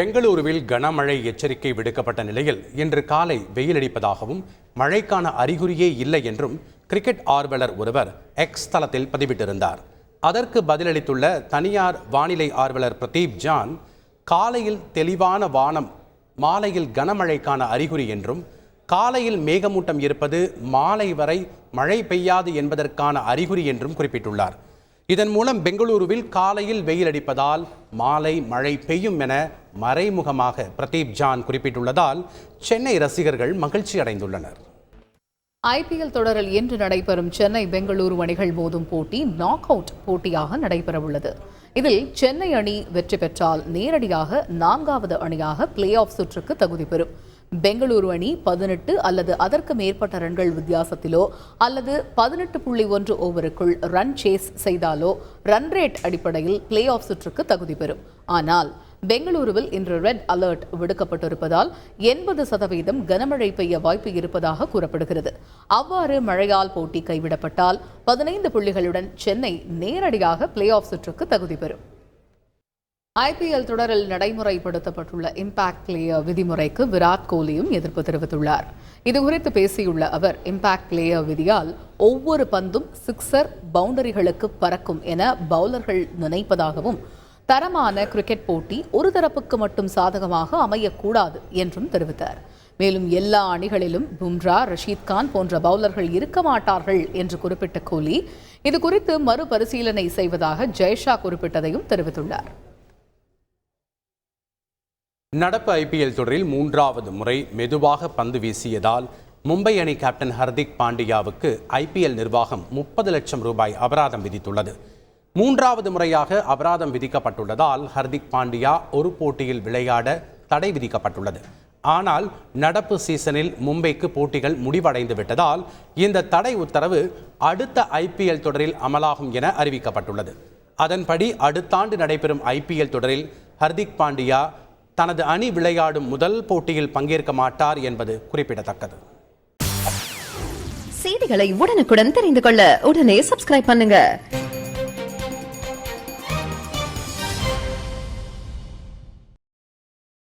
பெங்களூருவில் கனமழை எச்சரிக்கை விடுக்கப்பட்ட நிலையில் இன்று காலை வெயிலடிப்பதாகவும் மழைக்கான அறிகுறியே இல்லை என்றும் கிரிக்கெட் ஆர்வலர் ஒருவர் எக்ஸ் தளத்தில் பதிவிட்டிருந்தார். அதற்கு பதிலளித்துள்ள தனியார் வானிலை ஆர்வலர் பிரதீப் ஜான் காலையில் தெளிவான வானம் மாலையில் கனமழைக்கான அறிகுறி என்றும் காலையில் மேகமூட்டம் இருப்பது மாலை வரை மழை பெய்யாது என்பதற்கான அறிகுறி என்றும் குறிப்பிட்டுள்ளார். இதன் மூலம் பெங்களூருவில் காலையில் வெயில் அடிப்பதால் மாலை மழை பெய்யும் என மறைமுகமாக பிரதீப் ஜான் குறிப்பிட்டுள்ளதால் சென்னை ரசிகர்கள் மகிழ்ச்சி அடைந்துள்ளனர். ஐபிஎல் தொடரில் இன்று நடைபெறும் சென்னை பெங்களூரு அணிகள் மோதும் போட்டி நாக் அவுட் போட்டியாக நடைபெறவுள்ளது. இதில் சென்னை அணி வெற்றி பெற்றால் நேரடியாக நான்காவது அணியாக பிளே ஆஃப் சுற்றுக்கு தகுதி பெறும். பெங்களூரு அணி பதினெட்டு அல்லது அதற்கு மேற்பட்ட ரன்கள் வித்தியாசத்திலோ அல்லது பதினெட்டு புள்ளி ஒன்று ஓவருக்குள் ரன் சேஸ் செய்தாலோ ரன் ரேட் அடிப்படையில் பிளே ஆஃப் சுற்றுக்கு தகுதி பெறும். ஆனால் பெங்களூருவில் இன்று ரெட் அலர்ட் விடுக்கப்பட்டிருப்பதால் எண்பது சதவீதம் கனமழை பெய்ய வாய்ப்பு இருப்பதாக கூறப்படுகிறது. அவ்வாறு மழையால் போட்டி கைவிடப்பட்டால் பதினைந்து புள்ளிகளுடன் சென்னை நேரடியாக பிளே ஆஃப் சுற்றுக்கு தகுதி பெறும். ஐபிஎல் தொடரில் நடைமுறைப்படுத்தப்பட்டுள்ள இம்பாக்ட் பிளேயர் விதிமுறைக்கு விராட் கோலியும் எதிர்ப்பு தெரிவித்துள்ளார். இதுகுறித்து பேசியுள்ள அவர் இம்பாக்ட் பிளேயர் விதியால் ஒவ்வொரு பந்தும் சிக்ஸர் பவுண்டரிகளுக்கு பறக்கும் என பவுலர்கள் நினைப்பதாகவும் தரமான கிரிக்கெட் போட்டி ஒரு தரப்புக்கு மட்டும் சாதகமாக அமையக்கூடாது என்றும் தெரிவித்தார். மேலும் எல்லா அணிகளிலும் பும்ரா ரஷீத் கான் போன்ற பவுலர்கள் இருக்க மாட்டார்கள் என்று குறிப்பிட்ட கோலி இது குறித்து மறுபரிசீலனை செய்வதாக ஜெய்ஷா குறிப்பிட்டதையும் தெரிவித்துள்ளார். நடப்பு ஐபிஎல் தொடரில் மூன்றாவது முறை மெதுவாக பந்து வீசியதால் மும்பை அணி கேப்டன் ஹர்திக் பாண்டியாவுக்கு ஐபிஎல் நிர்வாகம் முப்பது லட்சம் ரூபாய் அபராதம் விதித்துள்ளது. மூன்றாவது முறையாக அபராதம் விதிக்கப்பட்டுள்ளதால் ஹர்திக் பாண்டியா ஒரு போட்டியில் விளையாட தடை விதிக்கப்பட்டுள்ளது. ஆனால் நடப்பு சீசனில் மும்பைக்கு போட்டிகள் முடிவடைந்து விட்டதால் இந்த தடை உத்தரவு அடுத்த ஐபிஎல் தொடரில் அமலாகும் என அறிவிக்கப்பட்டுள்ளது. அதன்படி அடுத்த ஆண்டு நடைபெறும் ஐபிஎல் தொடரில் ஹர்திக் பாண்டியா தனது அணி விளையாடும் முதல் போட்டியில் பங்கேற்க மாட்டார் என்பது குறிப்பிடத்தக்கது. செய்திகளை உடனுக்குடன் தெரிந்து கொள்ள உடனே சப்ஸ்கிரைப் பண்ணுங்க.